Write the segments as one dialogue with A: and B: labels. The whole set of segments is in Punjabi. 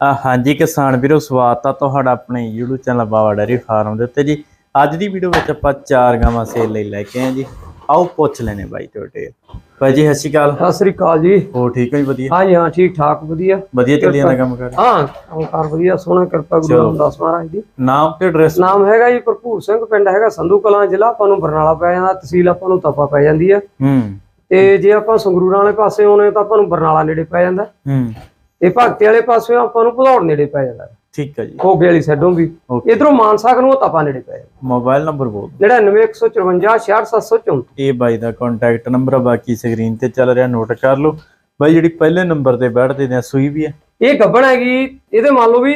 A: ਹਾਂਜੀ ਕਿਸਾਨ ਵੀਰੋ ਸਵਾਗਤ ਆ ਤੁਹਾਡਾ ਆਪਣੇ YouTube channel Bawa dairy farm ਦੇ ਉੱਤੇ ਜੀ। ਅੱਜ ਦੀ ਵੀਡੀਓ ਵਿੱਚ ਆਪਾਂ ਚਾਰ ਗਾਵਾਂ ਸੇਲ ਲਈ ਲੈ ਕੇ ਆਏ ਜੀ। ਆਓ ਪੁੱਛ ਲੈਨੇ ਬਾਈ ਤੁਹਾਡੇ। ਭਾਈ ਜੀ ਸਤਿ ਸ਼੍ਰੀ ਅਕਾਲ।
B: ਸਤਿ ਸ੍ਰੀ ਅਕਾਲ ਜੀ।
A: ਹੋ ਠੀਕ ਹੋ ਜੀ ਵਧੀਆ?
B: ਹਾਂਜੀ ਹਾਂ ਠੀਕ ਠਾਕ ਵਧੀਆ।
A: ਵਧੀਆ ਚੱਲੀ ਜਾਂਦਾ ਕੰਮ ਕਰ?
B: ਹਾਂ ਕੰਮਕਾਰ ਵਧੀਆ ਸੋਹਣਾ ਕਿਰਪਾ ਗੁਰੂ ਰਾਮਦਾਸ ਮਹਾਰਾਜ ਦੀ।
A: ਨਾਮ ਤੇ ਐਡਰੈਸ
B: ਨਾਮ ਹੈਗਾ ਜੀ ਭਰਪੂਰ ਸਿੰਘ ਪਿੰਡ ਹੈਗਾ ਸੰਧੂ ਕਲਾਂ ਜ਼ਿਲ੍ਹਾ ਆਪਾਂ ਨੂੰ ਬਰਨਾਲਾ ਪੈ ਜਾਂਦਾ ਤਹਿਸੀਲ ਆਪਾਂ ਨੂੰ ਤਪਾ ਪੈ ਜਾਂਦੀ ਆ।
A: ਹੂੰ।
B: ਤੇ ਜੇ ਆਪਾਂ ਸੰਗਰੂਰਾਂ ਵਾਲੇ ਪਾਸੇ ਆਉਣੇ ਤਾਂ ਆਪਾਂ ਨੂੰ ਬਰਨਾਲਾ ਨੇੜੇ ਪੈ ਜਾਂਦਾ।
A: ਹੂੰ।
B: ਤੇ ਭਗਤੇ ਵਾਲੇ ਪਾਸੇ ਆਪਾਂ ਨੂੰ ਭਦੌੜ ਨੇੜੇ ਪੈ ਜਾਂਦਾ।
A: ਠੀਕ ਹੈ ਜੀ।
B: ਖੋਗੇ ਵਾਲੀ ਸਾਈਡੋਂ ਵੀ। ਇਧਰੋਂ ਮਾਨਸਾ ਨੂੰ ਤਪਾ ਨੇੜੇ ਪੈ ਜਾਂਦਾ।
A: ਮੋਬਾਈਲ ਨੰਬਰ ਬੋਲ।
B: ਜਿਹੜਾ 9154 66734
A: ਇਹ ਬਾਈ ਦਾ ਕੰਟੈਕਟ ਨੰਬਰ ਆ ਬਾਕੀ ਸਕਰੀਨ ਤੇ ਚੱਲ ਰਿਹਾ ਨੋਟ ਕਰ ਲਓ। ਬਾਈ ਜਿਹੜੀ ਪਹਿਲੇ ਨੰਬਰ ਤੇ ਬੈਠਦੇ ਨੇ ਸੂਈ ਵੀ ਹੈ।
B: ਇਹ ਗੱਬਣ ਹੈਗੀ ਇਹਦੇ ਮੰਨ ਲਓ ਵੀ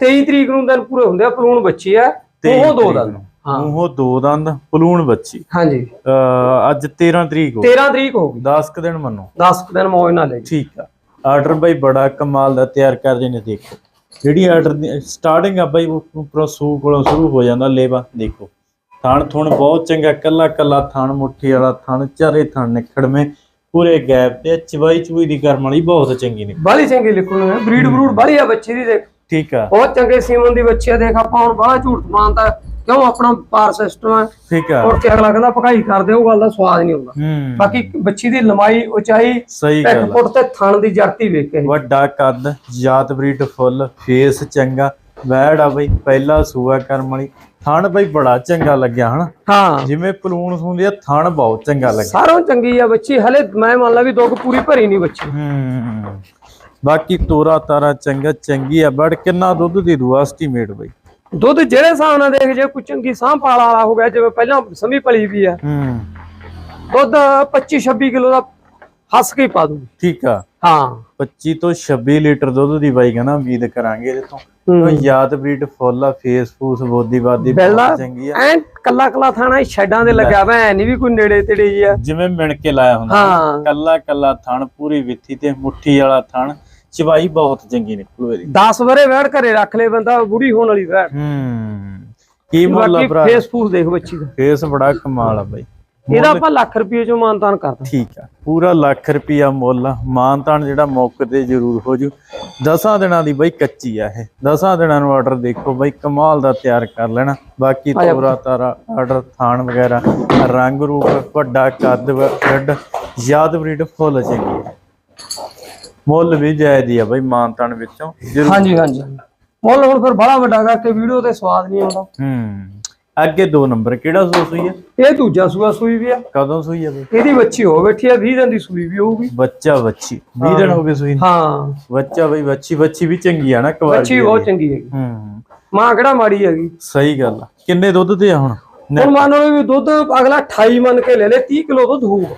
B: 23 ਤਰੀਕ ਨੂੰ ਦਿਨ ਪੂਰੇ ਹੁੰਦੇ ਆ ਪਲੂਣ ਬੱਚੀ ਆ ਉਹ ਦੋ ਦਿਨ ਹਾਂ।
A: ਉਹ ਦੋ ਦੰਦ ਪਲੂਣ ਬੱਚੀ।
B: ਹਾਂਜੀ।
A: ਅੱਜ 13 ਤਰੀਕ ਹੋ
B: 13 ਤਰੀਕ ਹੋ ਗਈ।
A: 10 ਕੁ ਦਿਨ ਮੰਨੋ।
B: 10 ਦਿਨ ਮੌਜ ਨਾਲ ਲੈ
A: ਠੀਕ ਆ। ਆਰਡਰ ਬਾਈ ਬੜਾ ਕਮਾਲ ਦਾ ਤਿਆਰ ਕਰਦੇ ਨੇ ਦੇਖੋ। ਜਿਹੜੀ ਆਰਡਰ ਦੀ ਸਟਾਰਟਿੰਗ ਆ ਬਾਈ ਉਹ ਉੱਪਰੋਂ ਸੂ ਕੋਲੋਂ ਸ਼ੁਰੂ ਹੋ ਜਾਂਦਾ ਲੇਵਾ ਦੇਖੋ। ਥਣ ਥੁਣ ਬਹੁਤ ਚੰਗਾ ਕੱਲਾ ਕੱਲਾ ਥਣ ਮੁੱਠੀ ਵਾਲਾ ਥਣ ਚਾਰੇ ਥਣ ਨਿਖੜਵੇਂ ਪੂਰੇ ਗੈਪ ਤੇ ਚਵਾਈ ਚੁਈ ਦੀ ਕਰਮ ਵਾਲੀ ਬਹੁਤ ਚੰਗੀ ਨੇ।
B: ਬਾਲੀ ਚੰਗੀ ਲਿਖਣ ਬਰੀਡ ਬਰੂਡ ਬਾਲੀ ਆ ਬੱਚੀ ਦੀ ਦੇਖ।
A: ਠੀਕ ਆ।
B: ਬਹੁਤ ਚੰਗੇ ਸੀਮਨ ਦੀ ਬੱਚੀ ਆ ਦੇਖ ਆਪਾਂ ਹੁਣ ਬਾਹਲਾ ਝੂਠ ਮਾਨਤਾ। ਕਿਉਂ ਆਪਣਾ ਪਾਰ ਸਿਸਟਮ ਹੈ?
A: ਠੀਕ ਆ
B: ਔਰ ਕਿ ਅਗਲਾ ਕਹਿੰਦਾ ਪਕਾਈ ਕਰਦੇ ਉਹ ਗੱਲ ਦਾ ਸਵਾਦ ਨਹੀਂ ਹੁੰਦਾ।
A: ਹੂੰ।
B: ਬਾਕੀ ਬੱਚੀ ਦੀ ਲੰਮਾਈ ਉਚਾਈ
A: ਸਹੀ ਗੱਲ
B: ਤੇ ਥਣ ਦੀ ਜਰਤੀ ਵੇਖ ਕੇ।
A: ਵੱਡਾ ਕੱਦ ਜਾਤ ਬਰੀਡ ਫੁੱਲ ਫੇਸ ਚੰਗਾ ਵੈੜ ਆ ਬਈ ਪਹਿਲਾ ਸੂਆ ਕਰਮ ਵਾਲੀ। ਥਣ ਬਈ ਬੜਾ ਚੰਗਾ ਲੱਗਿਆ ਹਨਾ?
B: ਹਾਂ।
A: ਜਿਵੇਂ ਪਲੂਣ ਹੁੰਦੀ ਆ ਥਣ ਬਹੁਤ ਚੰਗਾ ਲੱਗਿਆ।
B: ਸਾਰੋਂ ਚੰਗੀ ਆ ਬੱਚੀ ਹਲੇ ਮੈਂ ਮੰਨ ਲਾ ਵੀ ਦੁੱਖ ਪੂਰੀ ਭਰੀ ਨਹੀਂ ਬੱਚੀ।
A: ਹੂੰ। ਬਾਕੀ ਤੋਰਾ ਤਾਰਾ ਚੰਗਾ ਚੰਗੀ ਆ ਬੜ ਕਿੰਨਾ ਦੁੱਧ ਦੀ ਦੂ ਐਸਟੀਮੇਟ ਬਈ?
B: ਦੁੱਧ ਜਿਹੜੇ ਹਿਸਾਬ ਨਾਲ ਦੇਖ ਜੇ ਕੋਈ ਚੰਗੀ ਸਾਂਭ ਪਾਲ ਵਾਲਾ ਹੋ ਗਿਆ ਜਿਵੇਂ ਪਹਿਲਾਂ ਸਮੀ ਪਲੀ ਵੀ ਆ
A: ਹੂੰ।
B: ਦੁੱਧ 25 26 ਕਿਲੋ ਦਾ ਹੱਸ ਕੇ ਪਾ ਦੂਗੀ।
A: ਠੀਕ ਆ।
B: ਹਾਂ।
A: 25 ਤੋਂ 26 ਲੀਟਰ ਦੁੱਧ ਦੀ ਬਾਈ ਕਹਿੰਦਾ ਉਮੀਦ ਕਰਾਂਗੇ ਇਹਦੇ ਤੋਂ। ਯਾਦ ਬਰੀਡ ਫੁੱਲ ਆ ਫੇਸ ਫੂਸ ਬੋਦੀ ਬਾਦੀ ਚੰਗੀ ਆ।
B: ਐ ਕੱਲਾ ਕੱਲਾ ਥਾਣਾ ਛੱਡਾਂ ਦੇ ਲੱਗਿਆ ਵਾ ਐ ਨਹੀਂ ਵੀ ਕੋਈ ਨੇੜੇ ਤੇੜੇ ਜੀ ਆ।
A: ਜਿਵੇਂ ਮਿਣ ਕੇ ਲਾਇਆ ਹੁੰਦਾ।
B: ਹਾਂ।
A: ਕੱਲਾ ਕੱਲਾ ਥਣ ਪੂਰੀ ਵਿੱਥੀ ਤੇ ਮੁੱਠੀ ਵਾਲਾ ਥਣ। ਚਵਾਈ ਬਹੁਤ ਚੰਗੀ ਨਿਕਲੂ ਇਹਦੀ
B: 10 ਵਰੇ ਵੈੜ ਘਰੇ ਰੱਖ ਲੈ ਬੰਦਾ ਬੁੜੀ ਹੋਣ ਵਾਲੀ ਵੈੜ
A: ਹੂੰ ਕੀ ਮੁੱਲ ਆ
B: ਬਾਕੀ
A: ਭਰਾ?
B: ਫੇਸ ਫੂਸ ਦੇਖ ਬੱਚੀ ਦਾ।
A: ਫੇਸ ਬੜਾ ਕਮਾਲ ਆ ਬਾਈ।
B: ਇਹਦਾ ਆਪਾਂ ਲੱਖ ਰੁਪਏ ਚੋਂ ਮਾਨਤਾਨ ਕਰਦਾ
A: ਠੀਕ ਆ ਪੂਰਾ ਲੱਖ ਰੁਪਿਆ ਮੁੱਲ ਆ। ਮਾਨਤਾਨ ਜਿਹੜਾ ਮੌਕੇ ਤੇ ਜ਼ਰੂਰ ਹੋ ਜੂ। ਦਸਾਂ ਦਿਨਾਂ ਦੀ ਬਈ ਕੱਚੀ ਆ ਇਹ। ਦਸਾਂ ਦਿਨਾਂ ਨੂੰ ਆਰਡਰ ਦੇਖੋ ਬਈ ਕਮਾਲ ਦਾ ਤਿਆਰ ਕਰ ਲੈਣਾ। ਬਾਕੀ ਤੋਰਾ ਤਾਰਾ ਆਰਡਰ ਥਾਣ ਵਗੈਰਾ ਰੰਗ ਰੂਪ ਵੱਡਾ ਕੱਦ ਵੱਡ ਯਾਦ ਬਰੀਡ ਫੁੱਲ ਚੰਗੀ ਆ। ਮੁੱਲ ਵੀ ਜਾਇਜ਼ ਹੀ ਆ ਬਈ ਮਾਨਤਾਨ ਵਿੱਚੋਂ ਜ਼ਰੂਰ।
B: ਹਾਂਜੀ ਹਾਂਜੀ। ਮੁੱਲ ਹੁਣ ਫਿਰ ਬੜਾ ਵੱਡਾ ਕਰਕੇ ਵੀਡੀਓ ਤੇ ਸਵਾਦ ਨਹੀਂ ਆਉਂਦਾ।
A: ਹੂੰ। ਅੱਗੇ ਦੋ ਨੰਬਰ ਕਿਹੜਾ ਸੂ ਸੂਈ ਆ?
B: ਇਹ ਦੂਜਾ ਸੂਆ ਸੂਈ ਵੀ ਆ।
A: ਕਦੋਂ ਸੂਈ ਆ ਬਈ?
B: ਇਹਦੀ ਬੱਚੀ ਹੋ ਬੈਠੀ ਆ 20 ਦਿਨ ਦੀ ਸੂਈ ਵੀ ਹੋਊਗੀ।
A: ਬੱਚਾ ਬੱਚੀ 20 ਦਿਨ ਹੋ ਗਏ ਸੂਈ ਨੂੰ।
B: ਹਾਂ।
A: ਬੱਚਾ ਬਈ ਬੱਚੀ ਬੱਚੀ ਵੀ ਚੰਗੀ ਆ ਨਾ ਕੁਆਲਿਟੀ
B: ਬੱਚੀ ਬਹੁਤ ਚੰਗੀ ਹੈਗੀ।
A: ਹੂੰ।
B: ਮਾਂ ਕਿਹੜਾ ਮਾੜੀ ਹੈਗੀ?
A: ਸਹੀ ਗੱਲ ਆ। ਕਿੰਨੇ ਦੁੱਧ ਤੇ ਆ ਹੁਣ?
B: ਹੁਣ ਮੰਨ ਲਓ ਵੀ ਦੁੱਧ ਅਗਲਾ 28 ਮੰਨ ਕੇ ਲੈ ਲੈ 30 ਕਿਲੋ ਦੁੱਧ ਹੋਊਗਾ।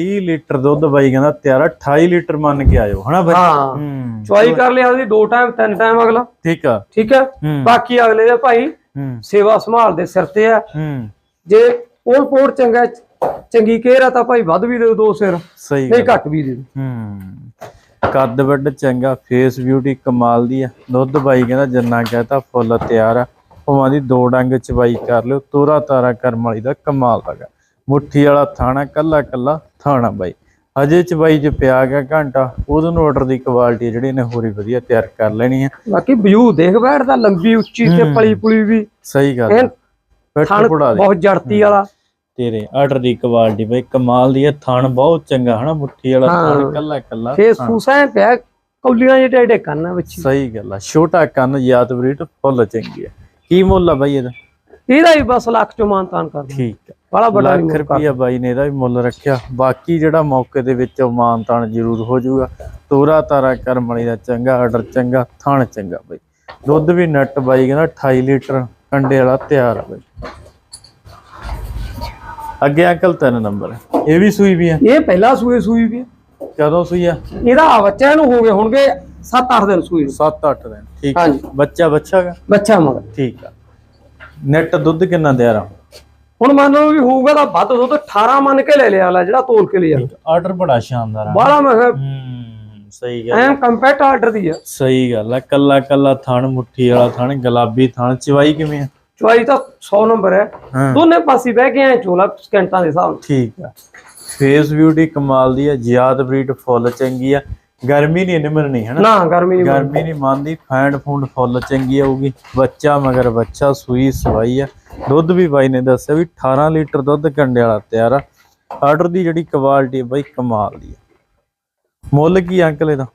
A: 30 ਲੀਟਰ ਦੁੱਧ ਬਾਈ ਕਹਿੰਦਾ ਤਿਆਰ ਆ, 28 ਲੀਟਰ ਮੰਨ ਕੇ ਆਇਓ ਹਨਾ ਬਾਈ?
B: ਹਾਂ। ਚੁਆਈ ਕਰ ਲਿਆ ਉਹਦੀ ਦੋ ਟਾਈਮ ਤਿੰਨ ਟਾਈਮ ਅਗਲਾ।
A: ਠੀਕ ਆ।
B: ਠੀਕ ਹੂੰ। ਬਾਕੀ ਅਗਲੇ ਦੇ ਭਾਈ ਸੇਵਾ ਸੰਭਾਲ ਦੇ ਸਿਰ ਤੇ ਆ। ਜੇ ਕੋਲ ਪੋੜ ਚੰਗਾ ਚੰਗੀ ਕੇਰ ਆ ਤਾਂ ਭਾਈ ਵੱਧ ਵੀ ਦੇ ਦੋ ਸਿਰ।
A: ਸਹੀ
B: ਨਹੀਂ ਘੱਟ ਵੀ ਦੇ।
A: ਹੂੰ। ਕੱਦ ਵੱਡ ਚੰਗਾ ਫੇਸ ਬਿਊਟੀ ਕਮਾਲ ਦੀ ਆ। ਦੁੱਧ ਬਾਈ ਕਹਿੰਦਾ ਜਿੰਨਾ ਕਹਤਾ ਫੁੱਲ ਤਿਆਰ ਆ। ਭਾਵਾਂ ਦੀ ਦੋ ਡੰਗ ਚਵਾਈ ਕਰ ਲਿਓ ਤੋਰਾ ਤਾਰਾ ਕਰਮ ਵਾਲੀ ਦਾ ਕਮਾਲ ਹੈਗਾ ਮੁੱਠੀ ਵਾਲਾ ਥਾਣਾ ਕੱਲਾ ਕੱਲਾ ਥਾਣਾ ਬਾਈ। ਅਜੇ ਚ ਪਿਆ ਗਿਆ ਘੰਟਾ ਉਹਦੋਂ ਨੂੰ ਆਰਡਰ ਦੀ ਕੁਆਲਿਟੀ ਜਿਹੜੀ ਨੇ ਹੋਰੀ ਵਧੀਆ ਤਿਆਰ ਕਰ ਲੈਣੀ ਆ।
B: ਬਾਕੀ ਵਿਊ ਦੇਖ ਬੈਠਦਾ ਲੰਬੀ ਉੱਚੀ ਤੇ ਪਲੀ ਪੁਲੀ ਵੀ।
A: ਸਹੀ ਗੱਲ ਆ। ਪੁੜਾ ਦੇ।
B: ਬਹੁਤ ਜੜਤੀ ਵਾਲਾ।
A: ਤੇਰੇ ਆਰਡਰ ਦੀ ਕੁਆਲਿਟੀ ਬਈ ਕਮਾਲ ਦੀ ਹੈ ਥਣ ਬਹੁਤ ਚੰਗਾ ਹਨਾ ਮੁੱਠੀ ਵਾਲਾ ਥਣ
B: ਹਾਂ।
A: ਕੱਲਾ ਕੱਲਾ
B: ਫੇਸ ਫੂਸ ਪਿਆ ਕੌਲੀਆਂ ਜਿਹੇ ਟੇਡੇ ਕੰਨ ਵਿੱਚ
A: ਸਹੀ ਗੱਲ ਆ ਛੋਟਾ ਕੰਨ ਯਾਦ ਬਰੀਟ ਫੁੱਲ ਚੰਗੀ ਹੈ ਕੀ ਮੁੱਲ ਆ ਬਾਈ ਇਹਦਾ?
B: ਇਹਦਾ ਹੀ ਬਸ ਲੱਖ ਚੋਂ ਮਾਨਤਾਨ ਕਰਦਾ
A: ਠੀਕ ਹੈ
B: ਬੜਾ ਵੱਡਾ
A: ਲੱਖ ਰੁਪਈਆ ਬਾਈ ਨੇ ਇਹਦਾ ਵੀ ਮੁੱਲ ਰੱਖਿਆ। ਬਾਕੀ ਜਿਹੜਾ ਮੌਕੇ ਦੇ ਵਿੱਚ ਮਾਨਤਾਨ ਜ਼ਰੂਰ ਹੋ ਜਾਊਗਾ। ਤੋਰਾ ਤਾਰਾ ਕਰਮ ਵਾਲੀ ਦਾ ਚੰਗਾ ਆਰਡਰ ਚੰਗਾ ਥਣ ਚੰਗਾ ਬਾਈ। ਦੁੱਧ ਵੀ ਨੱਟ ਬਾਈ ਕਹਿੰਦਾ 28 ਲੀਟਰ ਕੰਡੇ ਵਾਲਾ ਤਿਆਰ ਆ ਬਾਈ। ਅੱਗੇ ਅੰਕਲ ਤਿੰਨ ਨੰਬਰ। ਇਹ ਵੀ ਸੂਈ ਵੀ ਆ?
B: ਇਹ ਪਹਿਲਾ ਸੂਏ ਸੂਈ ਵੀ ਆ।
A: ਕਦੋਂ ਸੂਈ ਆ?
B: ਇਹਦਾ ਬੱਚਿਆਂ ਨੂੰ ਹੋ ਗਏ ਹੋਣਗੇ 7-8 ਦਿਨ ਸੂਈ ਨੂੰ।
A: 7-8 ਦਿਨ। ਠੀਕ।
B: ਹਾਂਜੀ।
A: ਬੱਚਾ ਬੱਚਾ
B: ਬੱਚਾ ਮਗਰ।
A: ਠੀਕ ਆ। ਨੈਟ ਦੁੱਧ ਕਿੰਨਾ ਦੇ ਰਹਾ?
B: ਹੁਣ ਮੰਨ ਲਓ ਵੀ ਹੋਊਗਾ ਤਾਂ ਵੱਧ ਦੁੱਧ 18 ਮੰਨ ਕੇ ਲੈ ਲਿਆ ਵਾਲਾ ਜਿਹੜਾ ਤੋਲ ਕੇ ਲਿਆ
A: ਆਰਡਰ ਬੜਾ ਸ਼ਾਨਦਾਰ ਆ।
B: ਬਾਹਲਾ ਮੈਂ ਕਿਹਾ
A: ਹੂੰ ਸਹੀ ਗੱਲ
B: ਐਂ ਕੰਪੈਕਟ ਆਰਡਰ ਦੀ ਆ।
A: ਸਹੀ ਗੱਲ ਆ ਕੱਲਾ ਕੱਲਾ ਥਣ ਮੁੱਠੀ ਵਾਲਾ ਥਣ ਗੁਲਾਬੀ ਥਣ ਚਵਾਈ ਕਿਵੇਂ ਆ?
B: ਚੁਆਈ ਤਾਂ 100 ਨੰਬਰ ਹੈ। ਦੋਨੇ ਪਾਸੇ ਬਹਿ ਕੇ ਐ ਚੋਲਾ ਸਕਿੰਟਾਂ ਦੇ ਹਿਸਾਬ
A: ਠੀਕ ਆ। ਫੇਸ ਬਿਊਟੀ ਕਮਾਲ ਦੀ ਆ ਜਿਆਦ ਬਰੀਡ ਫੁੱਲ ਚੰਗੀ ਆ। ਗਰਮੀ ਨਹੀਂ ਨਿਮਰਨੀ ਹੈ ਨਾ?
B: ਗਰਮੀ ਨਹੀਂ
A: ਗਰਮੀ ਨਹੀਂ ਮੰਨਦੀ ਫੈਂਡ ਫੂੰਡ ਫੁੱਲ ਚੰਗੀ ਆਊਗੀ ਬੱਚਾ ਮਗਰ ਬੱਚਾ ਸੂਈ ਸਵਾਈ ਆ। ਦੁੱਧ ਵੀ ਬਾਈ ਨੇ ਦੱਸਿਆ ਵੀ 18 ਲੀਟਰ ਦੁੱਧ ਕੰਡੇ ਵਾਲਾ ਤਿਆਰ ਆ। ਆਰਡਰ ਦੀ ਜਿਹੜੀ ਕੁਆਲਿਟੀ ਬਾਈ ਕਮਾਲ ਦੀ ਆ। ਮੁੱਲ ਕੀ ਅੰਕਲ ਇਹਦਾ?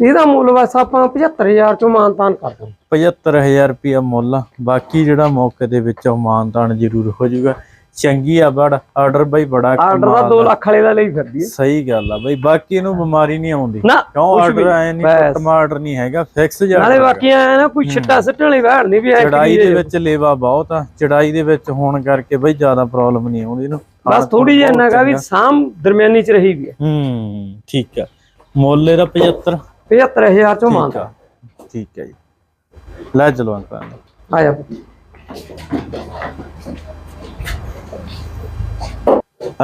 B: ਇਹਦਾ ਮੁੱਲ ਬਸ ਆਪਾਂ 75000 ਚੋਂ ਮਾਨਤਾਨ ਕਰ ਦਾਂਗੇ
A: 75000 ਰੁਪਿਆ ਮੁੱਲ ਬਾਕੀ ਜਿਹੜਾ ਮੌਕੇ ਦੇ ਵਿੱਚ ਉਹ ਮਾਨਤਾਨ ਜ਼ਰੂਰ ਹੋ ਜਾਊਗਾ। ਚੰਗੀ ਆ ਬੜ ਆਰਡਰ ਬਾਈ ਬੜਾ
B: ਆਰਡਰ ਦਾ 2 ਲੱਖ ਵਾਲੇ ਦਾ ਲਈ ਫਿਰਦੀ ਹੈ
A: ਸਹੀ ਗੱਲ ਆ ਬਾਈ ਬਾਕੀ ਇਹਨੂੰ ਬਿਮਾਰੀ ਨਹੀਂ ਆਉਂਦੀ। ਕਿਉਂ ਆਰਡਰ ਆਇਆ ਨਹੀਂ। ਟਮਾਟਰ ਨਹੀਂ ਹੈਗਾ ਫਿਕਸ ਜਾ
B: ਨਾਲੇ ਬਾਕੀ ਆਇਆ ਨਾ ਕੋਈ ਛਿੱਟਾ ਸੱਟਣ ਵਾਲੀ ਵਹਿੜ ਨਹੀਂ ਵੀ ਐ
A: ਚੜਾਈ ਦੇ ਵਿੱਚ ਲੇਵਾ ਬਹੁਤ ਆ ਚੜਾਈ ਦੇ ਵਿੱਚ ਹੋਣ ਕਰਕੇ ਬਈ ਜ਼ਿਆਦਾ ਪ੍ਰੋਬਲਮ ਨਹੀਂ ਆਉਂਦੀ ਇਹਨੂੰ।
B: ਬਸ ਥੋੜੀ ਜਿਹੀ ਕਾ ਵੀ ਸਾਮ ਦਰਮਿਆਨੀ ਚ ਰਹੀ ਵੀ ਹੈ
A: ਹੂੰ ਠੀਕ ਆ। ਮੁੱਲ ਇਹਦਾ 75
B: 75000 ਚੋਂ
A: ਆ ਠੀਕ ਹੈ ਜੀ। ਲੈ ਚਲੋ ਅੰਕਲ
B: ਆਇਆ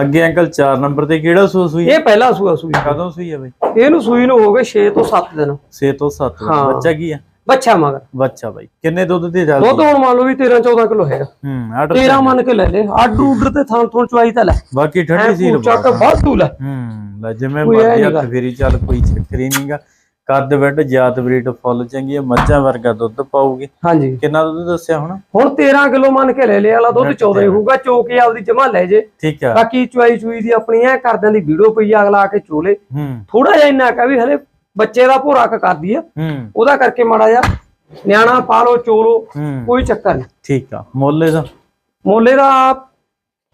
A: ਅੱਗੇ ਅੰਕਲ 4 ਨੰਬਰ ਤੇ ਕਿਹੜਾ ਸੂ ਸੂਈ
B: ਇਹ ਪਹਿਲਾ ਸੂਆ ਸੂਈ।
A: ਕਦੋਂ ਸੂਈ ਹੈ ਬਈ?
B: ਇਹਨੂੰ ਸੂਈ ਨੂੰ ਹੋ ਗਏ 6 ਤੋਂ 7 ਦਿਨ।
A: 6 ਤੋਂ 7
B: ਹਾਂ।
A: ਬੱਚਾ ਕੀ ਆ
B: ਬੱਚਾ ਮਗਰ।
A: ਬੱਚਾ ਬਾਈ। ਕਿੰਨੇ ਦੁੱਧ ਦੀ ਚੱਲਦੀ?
B: ਦੁੱਧ ਹੁਣ ਮੰਨ ਲਓ ਵੀ 13 14 ਕਿਲੋ ਹੈਗਾ।
A: ਹੂੰ ਆਰਡਰ
B: 13 ਮੰਨ ਕੇ ਲੈ ਲੈ। ਆਰਡਰ ਉਡਰ ਤੇ ਥਾਂ ਥੋਂ ਚਵਾਈ ਤਾਂ ਲੈ।
A: ਬਾਕੀ ਠੰਡੀ ਸੀ
B: ਚੱਕ ਵਾਧੂ ਲੈ।
A: ਹੂੰ ਲੈ ਜਿਵੇਂ
B: ਕੋਈ ਇਹ
A: ਹੱਥ ਫੇਰੀ ਚੱਲ ਕੋਈ ਚੱਕਰ ਹੀ ਨਹੀਂਗਾ ਕੱਦ ਵੱਡ ਜਾਤ ਬਰੀਡ ਫੁੱਲ ਚੰਗੀ ਆ ਮੱਝਾਂ ਵਰਗਾ ਦੁੱਧ ਪਾਊਗੀ।
B: ਹਾਂਜੀ।
A: ਕਿੰਨਾ ਦੁੱਧ ਦੱਸਿਆ ਹੁਣ?
B: ਹੁਣ 13 ਕਿਲੋ ਮੰਨ ਕੇ ਲੈ ਲੈ ਵਾਲਾ ਦੁੱਧ 14 ਹੀ ਹੋਊਗਾ ਚੋਕੇ ਆਪਦੀ ਜਮਾ ਲੈ ਜੇ।
A: ਠੀਕ ਆ।
B: ਬਾਕੀ ਚੁਆਈ ਚੁਈ ਦੀ ਆਪਣੀ ਐ ਕਰਦਿਆਂ ਦੀ ਵੀਡੀਓ ਪਈ ਆ, ਅਗਲਾ ਆ ਕੇ ਚੋਲੇ।
A: ਹੂੰ।
B: ਥੋੜਾ ਜਿਹਾ ਇੰਨਾ ਕਾ ਵੀ ਹਲੇ ਬੱਚੇ ਦਾ ਭੋਰਾ ਕ ਕਰਦੀ ਆ।
A: ਹੂੰ।
B: ਉਹਦਾ ਕਰਕੇ ਮਾੜਾ ਜਿਹਾ ਨਿਆਣਾ ਪਾ ਲੋ ਚੋਲੋ
A: ਹੂੰ।
B: ਕੋਈ ਚੱਕਰ ਨਹੀਂ
A: ਠੀਕ ਆ। ਮੁੱਲ ਇਹਦਾ?
B: ਮੋਲੇ ਦਾ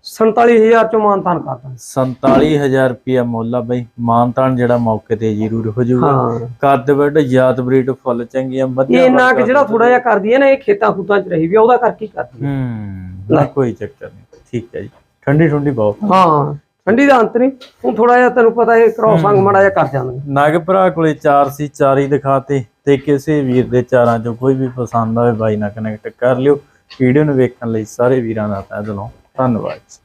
B: 47000 ਚੋਂ ਮਾਨਤਾਨ ਕਰਦਾ
A: 47000 ਰੁਪਿਆ ਮੁੱਲ ਆ ਬਈ। ਮਾਨਤਾਨ ਜਿਹੜਾ ਮੌਕੇ ਤੇ ਜ਼ਰੂਰ ਹੋ ਜਾਊਗਾ। ਕੱਦ ਵੱਡ ਜਾਤ ਬਰੀਡ ਫੁੱਲ ਚੰਗੀ ਆ
B: ਇਹ ਇੰਨਾ ਕਿ ਜਿਹੜਾ ਥੋੜਾ ਜਿਹਾ ਕਰਦੀ ਹੈ ਨਾ ਇਹ ਖੇਤਾਂ ਖੂਤਾਂ 'ਚ ਰਹੀ ਵੀ ਉਹਦਾ ਕਰਕੇ ਕਰਦੀ ਹੈ।
A: ਨਾ ਕੋਈ ਚੱਕਰ ਨਹੀਂ। ਠੀਕ ਹੈ ਜੀ। ਠੰਡੀ ਠੰਡੀ ਬਹੁਤ
B: ਹਾਂ ਠੰਡੀ ਦਾ ਅੰਤ ਨਹੀਂ। ਹੁਣ ਥੋੜਾ ਜਿਹਾ ਤੈਨੂੰ ਪਤਾ ਇਹ ਕ੍ਰੋਸ ਅੰਗ ਮਾੜਾ ਜਿਹਾ ਕਰ ਜਾਂਦੇ
A: ਨਗ ਭਰਾ ਕੋਲੇ ਚਾਰ ਸੀ ਚਾਰ ਹੀ ਦਿਖਾਤੇ ਤੇ ਕਿਸੇ ਵੀਰ ਦੇ ਚਾਰਾਂ ਚੋਂ ਕੋਈ ਵੀ ਪਸੰਦ ਆਵੇ ਬਾਈ ਨਾਲ ਕਨੈਕਟ ਕਰ ਲਿਓ। ਵੀਡੀਓ ਨੂੰ ਵੇਖਣ ਲਈ ਸਾਰੇ ਵੀਰਾਂ ਦਾ ਤਹਿ ਦਿਲੋਂ sunrise.